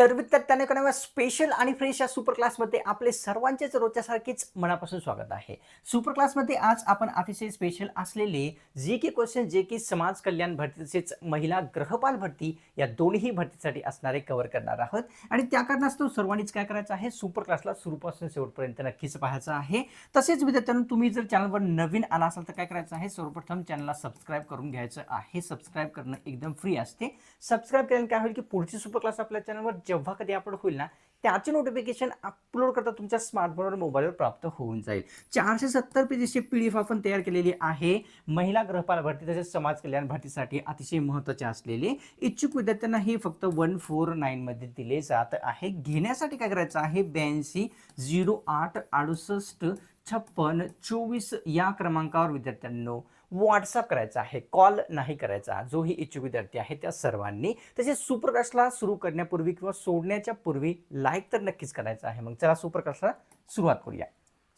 तर विद्यार्थ्यांना एका स्पेशल आणि फ्रेश या सुपर क्लासमध्ये आपले सर्वांचेच रोजच्यासारखेच मनापासून स्वागत आहे. सुपर क्लासमध्ये आज आपण अतिशय स्पेशल असलेले जे की क्वेश्चन जे की समाज कल्याण भरती तसेच महिला ग्रहपाल भरती या दोन्ही भरतीसाठी असणारे कव्हर करणार आहोत. आणि त्या कारणास्तव सर्वांनीच काय करायचं आहे? सुपर क्लासला सुरूपासून शेवटपर्यंत नक्कीच पाहायचं आहे. तसेच विद्यार्थ्यांना तुम्ही जर चॅनलवर नवीन आला असाल तर काय करायचं आहे? सर्वप्रथम चॅनलला सबस्क्राईब करून घ्यायचं आहे. सबस्क्राईब करणं एकदम फ्री असते. सबस्क्राईब केल्याने काय होईल की पुढची सुपर क्लास आपल्या चॅनलवर जेव्हा कधी अपलोड होईल ना त्याचे नोटिफिकेशन अपलोड करता तुमच्या स्मार्टफोनवर मोबाईलवर प्राप्त होऊन जाईल. चारशे सत्तर पेजेसची पी डी एफ आपण तयार केलेली आहे. महिला गृहपाल भरती तसेच समाज कल्याण भरतीसाठी अतिशय महत्त्वाचे असलेले. इच्छुक विद्यार्थ्यांना हे फक्त वन फोर नाईनमध्ये दिले जात आहे. घेण्यासाठी काय करायचं आहे? ब्याऐंशी झिरो आठ अडुसष्ट छप्पन चोवीस या क्रमांकावर विद्यार्थ्यांनो व्हॉट्सअप करायचा आहे कॉल नाही करायचा जोही इच्छुक विद्यार्थी आहे त्या सर्वांनी. तसेच सुपरकास्टला सुरू करण्यापूर्वी किंवा सोडण्याच्या पूर्वी लाईक तर नक्कीच करायचा आहे. मग चला सुपरकास्टला सुरुवात करूया.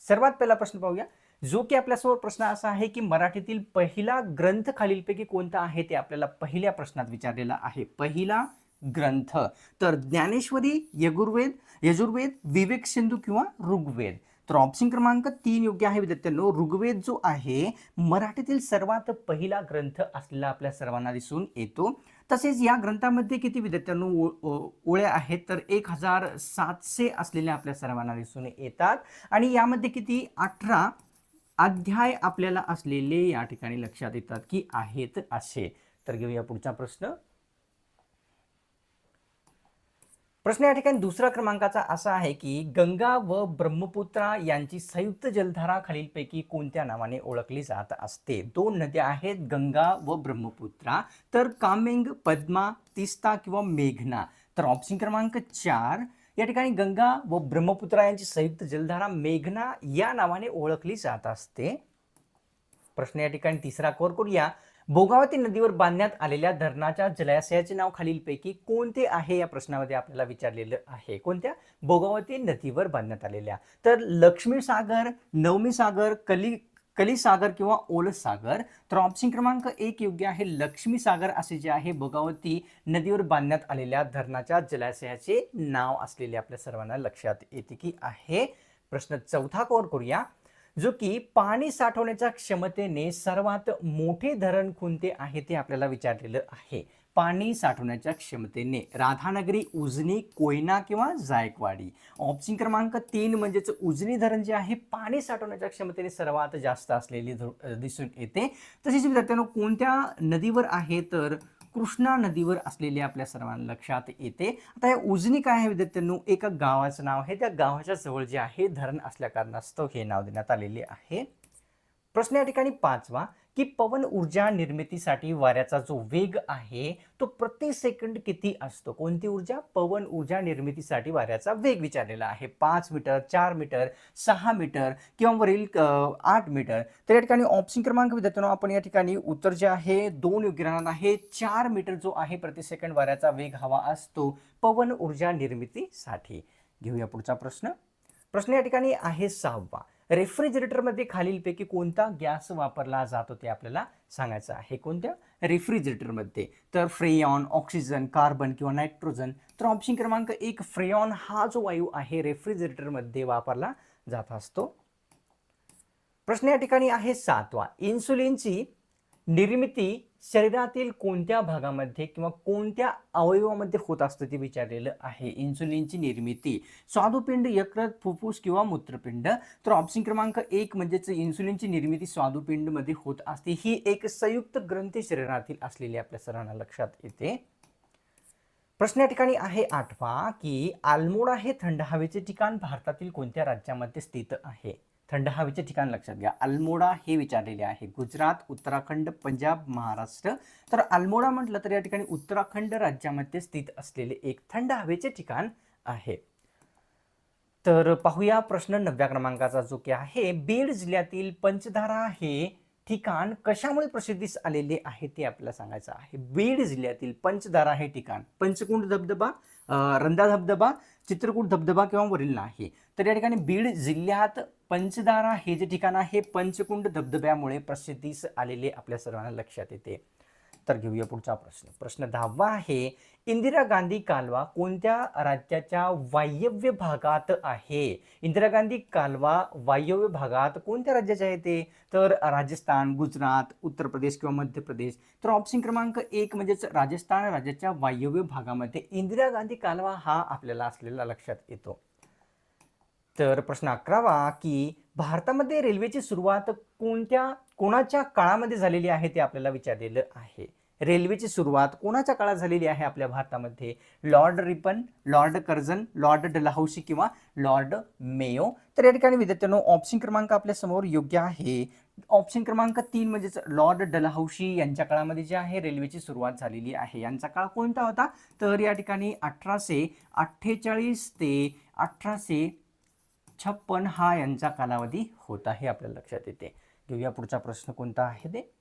सर्वात पहिला प्रश्न पाहूया. जो की आपल्यासमोर प्रश्न असा आहे की मराठीतील पहिला ग्रंथ खालीलपैकी कोणता आहे ते आपल्याला पहिल्या प्रश्नात विचारलेला आहे. पहिला ग्रंथ. तर ज्ञानेश्वरी यजुर्वेद यजुर्वेद विवेक सिंधू किंवा ऋग्वेद. तर ऑप्शन क्रमांक तीन योग्य आहे विद्यार्थ्यांनो. ऋग्वेद जो आहे मराठीतील सर्वात पहिला ग्रंथ असलेला आपल्या सर्वांना दिसून येतो. तसेच या ग्रंथामध्ये किती विद्यार्थ्यांनो ओळ्या आहेत तर एक हजार सातशे असलेल्या आपल्या सर्वांना दिसून येतात. आणि यामध्ये किती? अठरा अध्याय आपल्याला असलेले या ठिकाणी लक्षात येतात की आहेत असे. तर घेऊया पुढचा प्रश्न. प्रश्न या ठिकाणी दुसरा क्रमांकाचा असा आहे की गंगा व ब्रह्मपुत्रा यांची संयुक्त जलधारा खालीलपैकी कोणत्या नावाने ओळखली जात असते? दोन नद्या आहेत गंगा व ब्रह्मपुत्रा. तर कामेंग पद्मा तिस्ता किंवा मेघना. तर ऑप्शन क्रमांक चार या ठिकाणी गंगा व ब्रह्मपुत्रा यांची संयुक्त जलधारा मेघना या नावाने ओळखली जात असते. प्रश्न या ठिकाणी तिसरा कोर करूया भोगावती नदीवर बांधण्यात आलेल्या धरणाच्या जलाशयाचे नाव खालीलपैकी कोणते आहे या प्रश्नामध्ये आपल्याला विचारलेलं आहे. कोणत्या? भोगावती नदीवर बांधण्यात आलेल्या. तर लक्ष्मी सागर नवमी सागर कली कलिसागर किंवा ओलसागर तर ऑप्शन क्रमांक एक योग्य आहे. लक्ष्मी सागर असे जे आहे भोगावती नदीवर बांधण्यात आलेल्या धरणाच्या जलाशयाचे नाव असलेले आपल्या सर्वांना लक्षात येते की आहे. प्रश्न चौथा कोर करूया. जो की पाणी साठवण्याच्या क्षमतेने सर्वात मोठे धरण कोणते आहे ते आपल्याला विचारलेलं आहे. पाणी साठवण्याच्या क्षमतेने राधानगरी उजनी कोयना किंवा जायकवाडी. ऑप्शन क्रमांक तीन म्हणजेच उजनी धरण जे आहे पाणी साठवण्याच्या क्षमतेने सर्वात जास्त असलेली धु- दिसून येते. तसेच विद्यार्थ्यांनो कोणत्या नदीवर आहे तर कृष्णा नदीवर असलेले आपल्या सर्वांना लक्षात येते. आता हे उजनी काय आहे विद्यार्थ्यांनो? एका गावाचं नाव आहे. त्या गावाच्या जवळ जे आहे धरण असल्या कारणास्तव हे नाव देण्यात आलेले आहे. प्रश्न या ठिकाणी पाचवा. की पवन ऊर्जा निर्मितीसाठी वाऱ्याचा जो वेग आहे तो प्रति सेकंड किती असतो? कोणती ऊर्जा? पवन ऊर्जा निर्मितीसाठी वाऱ्याचा वेग विचारलेला आहे. पाच मीटर चार मीटर सहा मीटर किंवा वरील आठ मीटर. तर या ठिकाणी ऑप्शन क्रमांक विद्यार्थ्यांनो आपण या ठिकाणी उत्तर जे आहे दोन योग्य राहणार आहे. चार मीटर जो आहे प्रति सेकंड वाऱ्याचा वेग हवा असतो पवन ऊर्जा निर्मितीसाठी. घेऊया पुढचा प्रश्न. प्रश्न या ठिकाणी आहे सहावा. रेफ्रिजरेटरमध्ये खालीलपैकी कोणता गॅस वापरला जातो ते आपल्याला सांगायचं आहे? कोणत्या? रेफ्रिजरेटरमध्ये. तर फ्रेयॉन ऑक्सिजन कार्बन किंवा नायट्रोजन. तर ऑप्शन क्रमांक एक फ्रेयॉन हा जो वायू आहे रेफ्रिजरेटरमध्ये वापरला जात असतो. प्रश्न या ठिकाणी आहे सातवा. इन्सुलिनची निर्मिती शरीरातील कोणत्या भागामध्ये किंवा कोणत्या अवयवामध्ये होत असतं ते विचारलेलं आहे. इन्सुलिनची निर्मिती स्वादुपिंड यकृत फुफ्फुस किंवा मूत्रपिंड. तर ऑप्शन क्रमांक एक म्हणजेच इन्सुलिनची निर्मिती स्वादुपिंडमध्ये होत असते. ही एक संयुक्त ग्रंथी शरीरातील असलेली आपल्या सर्वांना लक्षात येते. प्रश्न या ठिकाणी आहे आठवा की आल्मोडा हे थंड हवेचे ठिकाण भारतातील कोणत्या राज्यामध्ये स्थित आहे? थंड हवेचे ठिकाण लक्षात घ्या. अल्मोडा हे विचारलेले आहे. गुजरात उत्तराखंड पंजाब महाराष्ट्र. तर अल्मोडा म्हटलं तर या ठिकाणी उत्तराखंड राज्यामध्ये स्थित असलेले एक थंड हवेचे ठिकाण आहे. तर पाहूया प्रश्न नवव्या क्रमांकाचा जो की आहे बीड जिल्ह्यातील पंचधारा हे ठिकाण कशामुळे प्रसिद्धीस आलेले आहे ते आपल्याला सांगायचं आहे. बीड जिल्ह्यातील पंचधारा हे ठिकाण पंचकुंड धबधबा रंधा धबधबा चित्रकूट धबधबा किंवा वरील नाही. तर या ठिकाणी बीड जिल्ह्यात पंचदारा हे जे ठिकाण आहे पंचकुंड धबधब्यामुळे प्रसिद्धीस आलेले आपल्या सर्वांना लक्षात येते. तर घेऊया पुढचा प्रश्न. प्रश्न दहावा आहे इंदिरा गांधी कालवा कोणत्या राज्याच्या वायव्य भागात आहे? इंदिरा गांधी कालवा वायव्य भागात कोणत्या राज्याचे आहे ते? तर राजस्थान गुजरात उत्तर प्रदेश किंवा मध्य प्रदेश. तर ऑप्शन क्रमांक एक म्हणजेच राजस्थान राज्याच्या वायव्य भागामध्ये इंदिरा गांधी कालवा हा आपल्याला असलेला लक्षात येतो. तर प्रश्न अकरावा की भारतामध्ये रेल्वेची सुरुवात कोणत्या कोणाच्या काळामध्ये झालेली आहे ते आपल्याला विचारलेलं आहे. रेल्वेची सुरुवात कोणाच्या काळात झालेली आहे आपल्या भारतामध्ये? Lord Ripon Lord Curzon Lord Dalhousie किंवा लॉर्ड मेयो? तर या ठिकाणी विद्यार्थ्यांनो ऑप्शन क्रमांक आपल्यासमोर योग्य आहे. ऑप्शन क्रमांक तीन म्हणजेच लॉर्ड डलहौशी यांच्या काळामध्ये जे आहे रेल्वेची सुरुवात झालेली आहे. यांचा काळ कोणता होता? तर या ठिकाणी अठराशे अठ्ठेचाळीस ते अठराशे छप्पन हा यांचा कालावधी होता हे आपल्या लक्षात येते. घेऊया पुढचा प्रश्न कोणता आहे ते?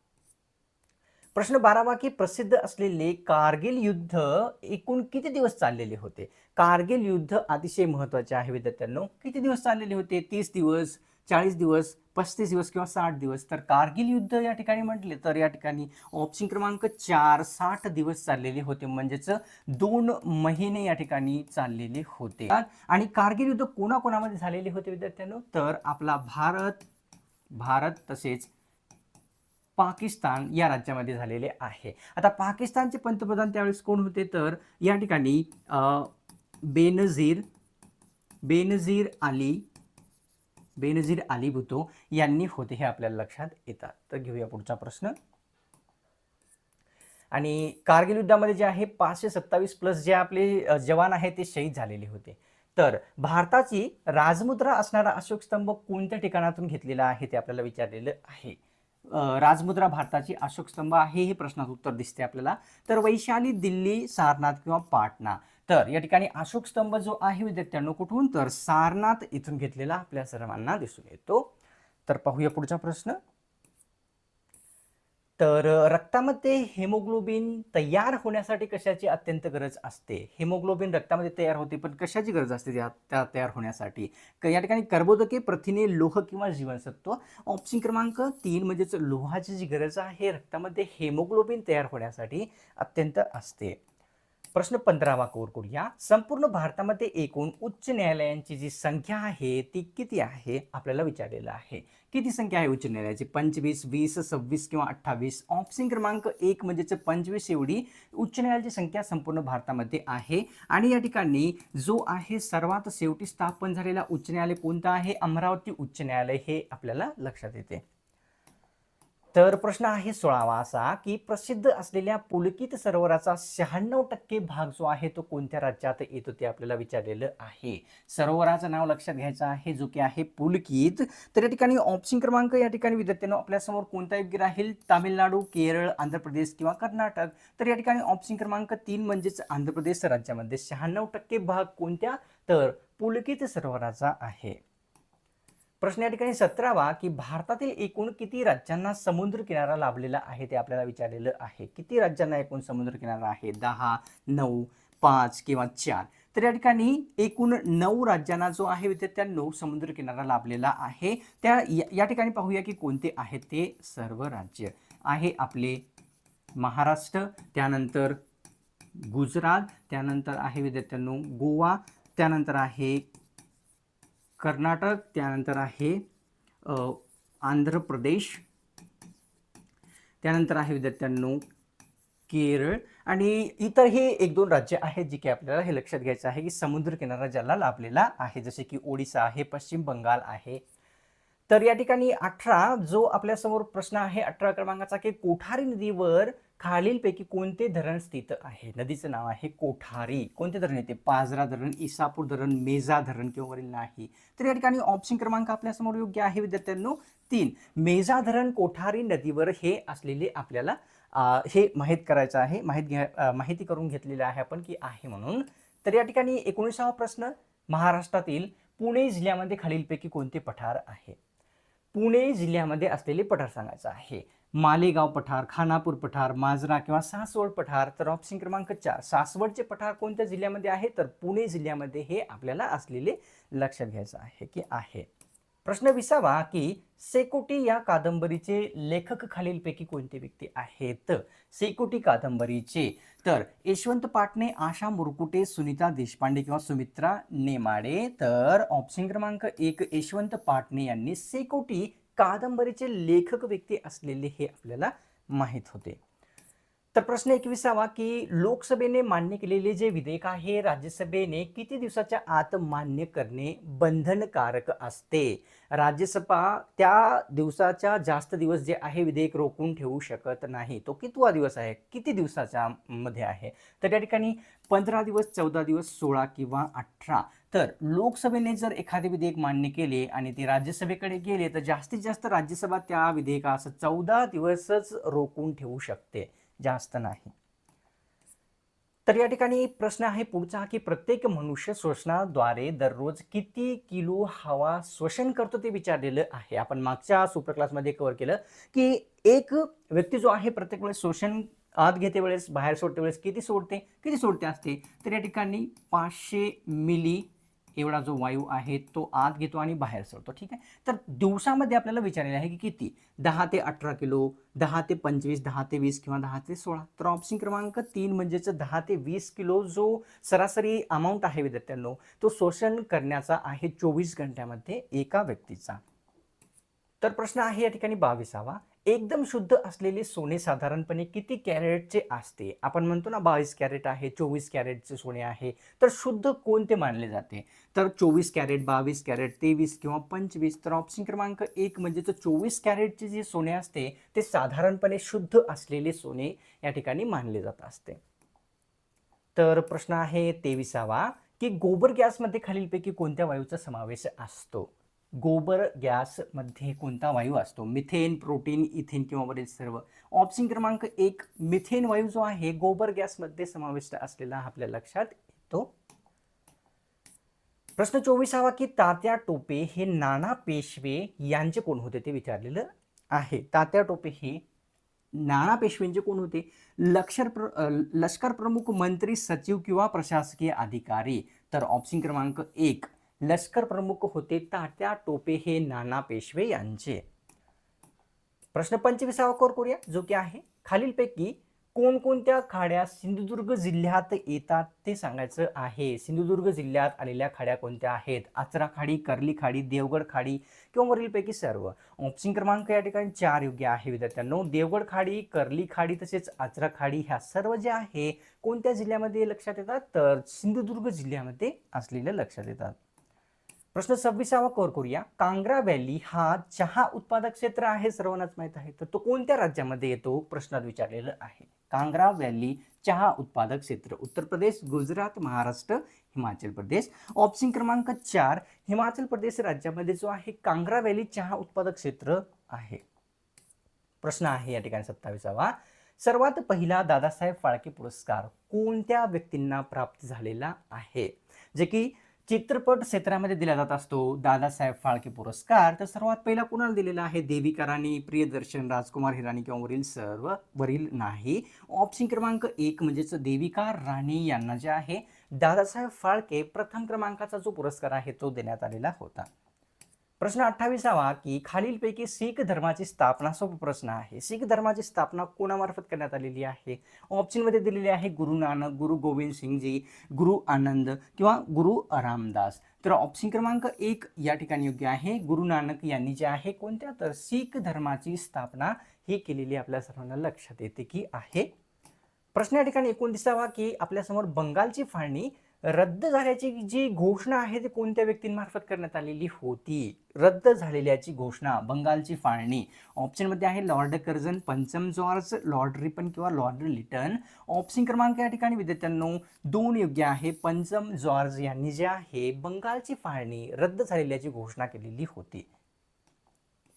प्रश्न बारावा की प्रसिद्ध असलेले कारगिल युद्ध एकूण किती दिवस चाललेले होते? कारगिल युद्ध अतिशय महत्त्वाचे आहे विद्यार्थ्यांनो. किती दिवस चाललेले होते? तीस दिवस चाळीस दिवस पस्तीस दिवस किंवा साठ दिवस. तर कारगिल युद्ध या ठिकाणी म्हटले तर या ठिकाणी ऑप्शन क्रमांक चार साठ दिवस चाललेले होते. म्हणजेच दोन महिने या ठिकाणी चाललेले होते. आणि कारगिल युद्ध कोणाकोणामध्ये झालेले होते विद्यार्थ्यांनो? तर आपला भारत भारत तसेच पाकिस्तान या राज्यामध्ये झालेले आहे. आता पाकिस्तानचे पंतप्रधान त्यावेळेस कोण होते? तर या ठिकाणी बेनझीर बेनझीर अली बेनझीर अली भुतो यांनी होते हे आपल्याला लक्षात येतात. तर घेऊया पुढचा प्रश्न. आणि कारगिल युद्धामध्ये जे आहे पाचशे सत्तावीस प्लस जे आपले जवान आहे ते शहीद झालेले होते. तर भारताची राजमुद्रा असणारा अशोक स्तंभ कोणत्या ठिकाणातून घेतलेला आहे ते आपल्याला विचारलेलं आहे. राजमुद्रा भारताची अशोक स्तंभ आहे हे प्रश्नात उत्तर दिसते आपल्याला. तर वैशाली दिल्ली सारनाथ किंवा पाटणा. तर या ठिकाणी अशोक स्तंभ जो आहे विद्यार्थ्यांनो कुठून? तर सारनाथ इथून घेतलेला आपल्या सर्वांना दिसून येतो. तर पाहूया पुढचा प्रश्न. तर रक्तामध्ये हेमोग्लोबिन तयार होण्यासाठी कशाची अत्यंत गरज असते? हेमोग्लोबिन रक्तामध्ये तयार होते पण कशाची गरज असते त्या त्या तयार होण्यासाठी? क- या ठिकाणी कर्बोदके प्रथिने लोह किंवा जीवनसत्व. ऑप्शन क्रमांक तीन म्हणजेच लोहाची जी गरज आहे रक्तामध्ये हेमोग्लोबिन तयार होण्यासाठी अत्यंत असते. प्रश्न पंधरावा कोर करूया. संपूर्ण भारतामध्ये एकूण उच्च न्यायालयांची जी संख्या आहे ती किती आहे? आपल्याला विचारलेलं आहे. किती संख्या आहे उच्च न्यायालयाची? पंचवीस वीस सव्वीस किंवा अठ्ठावीस? ऑप्शन क्रमांक एक म्हणजेच पंचवीस एवढी उच्च न्यायालयाची संख्या संपूर्ण भारतामध्ये आहे. आणि या ठिकाणी जो आहे सर्वात शेवटी स्थापन झालेला उच्च न्यायालय कोणतं आहे? अमरावती उच्च न्यायालय हे आपल्याला लक्षात येते. तर प्रश्न आहे सोळावा असा की प्रसिद्ध असलेल्या पुलकित सरोवराचा शहाण्णव टक्के भाग जो आहे तो कोणत्या राज्यात येतो ते आपल्याला विचारलेलं आहे. सरोवराचं नाव लक्षात घ्यायचं आहे जो की आहे पुलकित. तर या ठिकाणी ऑप्शन क्रमांक या ठिकाणी विद्यार्थ्यांनो आपल्यासमोर कोणता योग्य राहील? तामिळनाडू केरळ आंध्र प्रदेश किंवा कर्नाटक. तर या ठिकाणी ऑप्शन क्रमांक तीन म्हणजेच आंध्र प्रदेश राज्यामध्ये शहाण्णव टक्के भाग कोणत्या? तर पुलकित सरोवराचा आहे. प्रश्न या ठिकाणी सतरावा की भारतातील एकूण किती राज्यांना समुद्र किनारा लाभलेला आहे ते आपल्याला विचारलेलं आहे. किती राज्यांना एकूण समुद्र किनारा आहे? दहा नऊ पाच किंवा चार. तर या ठिकाणी एकूण नऊ राज्यांना जो आहे विद्यार्थ्यांनो समुद्र किनारा लाभलेला आहे. त्या या- या ठिकाणी पाहूया की कोणते आहेत ते सर्व राज्य. आहे आपले महाराष्ट्र त्यानंतर गुजरात त्यानंतर आहे विद्यार्थ्यांनो गोवा त्यानंतर आहे कर्नाटक त्यानंतर आहे आंध्र प्रदेश त्यानंतर आहे विद्यार्थ्यांनो केरळ आणि इतरही एक दोन राज्य आहेत जी की आपल्याला हे लक्षात घ्यायचं आहे की समुद्र किनारा ज्याला लाभलेला आहे जसे की ओडिसा आहे पश्चिम बंगाल आहे तर या ठिकाणी अठरा जो आपल्यासमोर प्रश्न आहे अठरा क्रमांकाचा की कोठारी नदीवर खालीलपैकी कोणते धरण स्थित आहे? नदीचं नाव आहे कोठारी. कोणते धरण येते पाजरा धरण इसापूर धरण मेजा धरण किंवा वरील नाही. तर या ठिकाणी ऑप्शन क्रमांक आपल्यासमोर योग्य आहे विद्यार्थ्यांनो. तीन मेजा धरण कोठारी नदीवर हे असलेले आपल्याला हे माहीत करायचं आहे. माहीत घ्या माहिती करून घेतलेलं आहे आपण की आहे म्हणून. तर या ठिकाणी एकोणीसावा प्रश्न महाराष्ट्रातील पुणे जिल्ह्यामध्ये खालीलपैकी कोणते पठार आहे? पुणे जिल्ह्यामध्ये असलेले पठार सांगायचं आहे. मालेगाव पठार खानापूर पठार माजरा किंवा सासवड पठार तर ऑप्शन क्रमांक चार. सासवडचे पठार कोणत्या जिल्ह्यामध्ये आहे? तर पुणे जिल्ह्यामध्ये हे आपल्याला असलेले लक्षात घ्यायचं आहे की आहे. प्रश्न विसावा की सेकोटी या कादंबरीचे लेखक खालीलपैकी कोणते व्यक्ती आहेत? सेकोटी कादंबरीचे. तर यशवंत पाटणे आशा मुरकुटे सुनीता देशपांडे किंवा सुमित्रा नेमाडे. तर ऑप्शन क्रमांक एक यशवंत पाटणे यांनी सेकोटी कादंबरीचे लेखक व्यक्ती असलेले हे आपल्याला माहीत होते. तर प्रश्न एकविसावा की लोकसभेने मान्य केलेले जे विधेयक आहे राज्यसभेने किती दिवसाच्या आत मान्य करणे बंधनकारक असते? राज्यसभा त्या दिवसाच्या जास्त दिवस जे आहे विधेयक रोखून ठेवू शकत नाही. तो कितवा दिवस आहे? किती दिवसाच्या मध्ये आहे? तर या ठिकाणी पंधरा दिवस चौदा दिवस सोळा किंवा अठरा. तर लोकसभेने जर एखादे विधेयक मान्य केले आणि ते राज्यसभेकडे गेले तर जास्तीत जास्त राज्यसभा त्या विधेयकास चौदा दिवसच रोखून ठेवू शकते. जास्त नाही. तर या ठिकाणी प्रश्न आहे पुढचा की प्रत्येक मनुष्य श्वसनाद्वारे दररोज किती किलो हवा श्वसन करतो ते विचारलेलं आहे. आपण मागच्या सुपर क्लासमध्ये कव्हर केलं की एक व्यक्ती जो आहे प्रत्येक वेळेस श्वसन आत घेते वेळेस बाहेर सोडते वेळेस किती सोडते किती सोडते असते? तर या ठिकाणी पाचशे मिली एवढा जो वायू आहे तो आत घेतो आणि बाहेर सोडतो ठीक आहे? तर दिवसामध्ये आपल्याला विचारलेलं आहे की किती? दहा ते अठरा किलो दहा ते पंचवीस दहा ते वीस किंवा दहा ते सोळा. तर ऑप्शन क्रमांक तीन म्हणजेच दहा ते वीस किलो जो सरासरी अमाऊंट आहे विद्यार्थ्यांनो तो शोषण करण्याचा आहे चोवीस घंट्यामध्ये एका व्यक्तीचा. तर प्रश्न आहे या ठिकाणी बावीसावा. एकदम शुद्ध असलेले सोने साधारणपणे किती कॅरेटचे असते? आपण म्हणतो ना बावीस कॅरेट आहे चोवीस कॅरेटचे सोने आहे तर शुद्ध कोणते मानले जाते? तर चोवीस कॅरेट बावीस कॅरेट तेवीस किंवा पंचवीस तर ऑप्शन क्रमांक एक म्हणजे तर चोवीस कॅरेटचे जे सोने असते ते साधारणपणे शुद्ध असलेले सोने या ठिकाणी मानले जात असते. तर प्रश्न आहे तेविसावा की गोबर गॅसमध्ये खालीलपैकी कोणत्या वायूचा समावेश असतो? गोबर गॅसमध्ये कोणता वायू असतो? मिथेन प्रोटीन इथेन किंवा वरील सर्व. ऑप्शन क्रमांक एक मिथेन वायू जो आहे गोबर गॅसमध्ये समाविष्ट असलेला आपल्या लक्षात येतो. प्रश्न चोवीसावा की तात्या टोपे हे नाना पेशवे यांचे कोण होते ते विचारलेलं आहे. तात्या टोपे हे नाना पेशवेंचे कोण होते? लष्कर प्र लष्कर प्रमुख मंत्री सचिव किंवा प्रशासकीय अधिकारी. तर ऑप्शन क्रमांक एक लष्कर प्रमुख होते तात्या टोपे हे नाना पेशवे यांचे. प्रश्न पंचवीसावा कोर करूया जो की आहे खालीलपैकी कोणकोणत्या खाड्या सिंधुदुर्ग जिल्ह्यात येतात ते सांगायचं आहे. सिंधुदुर्ग जिल्ह्यात आलेल्या खाड्या कोणत्या आहेत? आचरा खाडी कर्ली खाडी देवगड खाडी किंवा वरीलपैकी सर्व? ऑप्शन क्रमांक या ठिकाणी चार योग्य आहे विद्यार्थ्यांनो. देवगड खाडी कर्ली खाडी तसेच आचरा खाडी ह्या सर्व जे आहे कोणत्या जिल्ह्यामध्ये लक्षात येतात? तर सिंधुदुर्ग जिल्ह्यामध्ये असलेल्या लक्षात येतात. प्रश्न सव्वीसावा कव्हर करूया. कांग्रा व्हॅली हा चहा उत्पादक क्षेत्र आहे सर्वांनाच माहीत आहे. तर तो कोणत्या राज्यामध्ये येतो? प्रश्नात विचारलेलं आहे. कांग्रा व्हॅली चहा उत्पादक क्षेत्र. उत्तर प्रदेश गुजरात महाराष्ट्र हिमाचल प्रदेश. ऑप्शन क्रमांक चार हिमाचल प्रदेश राज्यामध्ये जो आहे कांग्रा व्हॅली चहा उत्पादक क्षेत्र आहे. प्रश्न आहे या ठिकाणी सत्तावीसावा. सर्वात पहिला दादासाहेब फाळके पुरस्कार कोणत्या व्यक्तींना प्राप्त झालेला आहे? जे की चित्रपट क्षेत्रामध्ये दिला जात असतो. दादासाहेब फाळके पुरस्कार. तर सर्वात पहिला कुणाला दिलेला आहे? देविका राणी प्रियदर्शन राजकुमार हिराणी किंवा वरील सर्व वरील नाही. ऑप्शन क्रमांक एक म्हणजेच देविका राणी यांना जे आहे दादासाहेब फाळके प्रथम क्रमांकाचा जो पुरस्कार आहे तो देण्यात आलेला होता. प्रश्न अठ्ठावीसावा की खालीलपैकी शीख धर्माची स्थापना सोप प्रश्न आहे. शीख धर्माची स्थापना कोणामार्फत करण्यात आलेली आहे? ऑप्शनमध्ये दिलेली आहे गुरु नानक गुरु गोविंद सिंगजी गुरु आनंद किंवा गुरु रामदास. तर ऑप्शन क्रमांक एक या ठिकाणी योग्य आहे. गुरु नानक यांनी जे आहे कोणत्या तर शीख धर्माची स्थापना ही केलेली आपल्या सर्वांना लक्षात येते की आहे. प्रश्न या ठिकाणी एकोणतीसावा की आपल्यासमोर बंगालची फाळणी रद्द झाल्याची जी घोषणा आहे ती कोणत्या व्यक्तींमार्फत करण्यात आलेली होती? रद्द झालेल्याची घोषणा बंगालची फाळणी. ऑप्शनमध्ये आहे लॉर्ड कर्जन पंचम जॉर्ज लॉर्ड रिपन किंवा लॉर्ड लिटन ऑप्शन क्रमांक या ठिकाणी विद्यार्थ्यांनो दोन योग्य आहे. पंचम जॉर्ज यांनी जे आहे बंगालची फाळणी रद्द झालेल्याची घोषणा केलेली होती.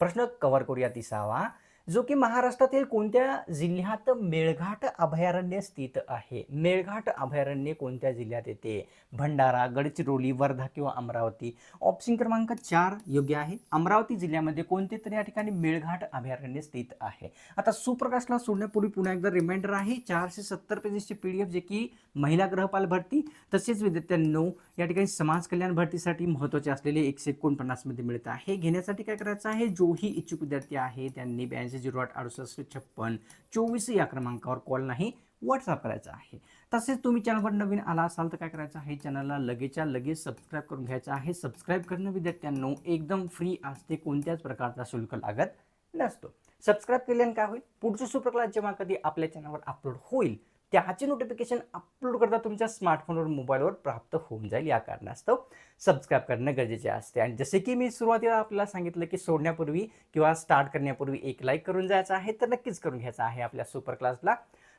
प्रश्न कव्हर करूया तिसावा जो की महाराष्ट्रातील कोणत्या जिल्ह्यात मेळघाट अभयारण्य स्थित आहे? मेळघाट अभयारण्य कोणत्या जिल्ह्यात येते? भंडारा गडचिरोली वर्धा किंवा अमरावती? ऑप्शन क्रमांक चार योग्य आहे. अमरावती जिल्ह्यामध्ये कोणते तरी या ठिकाणी मेळघाट अभयारण्य स्थित आहे? आता सुप्रकाशला सोडण्यापूर्वी पुन्हा एकदा रिमाइंडर आहे चारशे सत्तर पेजेसची पी डी एफ जे की महिला गृहपाल भरती तसेच विद्यार्थ्यांनो या ठिकाणी समाज कल्याण भरतीसाठी महत्त्वाचे असलेले एकशे एकोणपन्नासमध्ये मिळत आहे. घेण्यासाठी काय करायचं आहे? जोही इच्छुक विद्यार्थी आहे त्यांनी ब्याऐंशी झिरो आठ अडुसष्ट छप्पन चोवीस या क्रमांकावर कॉल नाही व्हॉट्सअप करायचा आहे. तसेच तुम्ही चॅनलवर नवीन आला असाल तर काय करायचं आहे? चॅनलला लगेचच्या लगेच सबस्क्राईब करून घ्यायचं आहे. सबस्क्राईब करणं विद्यार्थ्यांनो एकदम फ्री असते कोणत्याच प्रकारचा शुल्क लागत नसतो. सबस्क्राईब केल्याने काय होईल? पुढचं सुप्रकला जेव्हा कधी आपल्या चॅनलवर अपलोड होईल त्याचे नोटिफिकेशन अपलोड करता तुमच्या स्मार्टफोनवर मोबाईलवर प्राप्त होऊन जाईल या कारणास्तव. सबस्क्राईब करणं गरजेचे असते. आणि जसे की मी सुरुवातीला आपल्याला सांगितलं की सोडण्यापूर्वी किंवा स्टार्ट करण्यापूर्वी एक लाईक करून जायचं आहे तर नक्कीच करून घ्यायचं आहे आपल्या सुपर क्लासला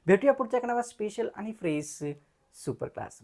भेटूया पुढच्या एका स्पेशल आणि फ्रेश सुपर क्लास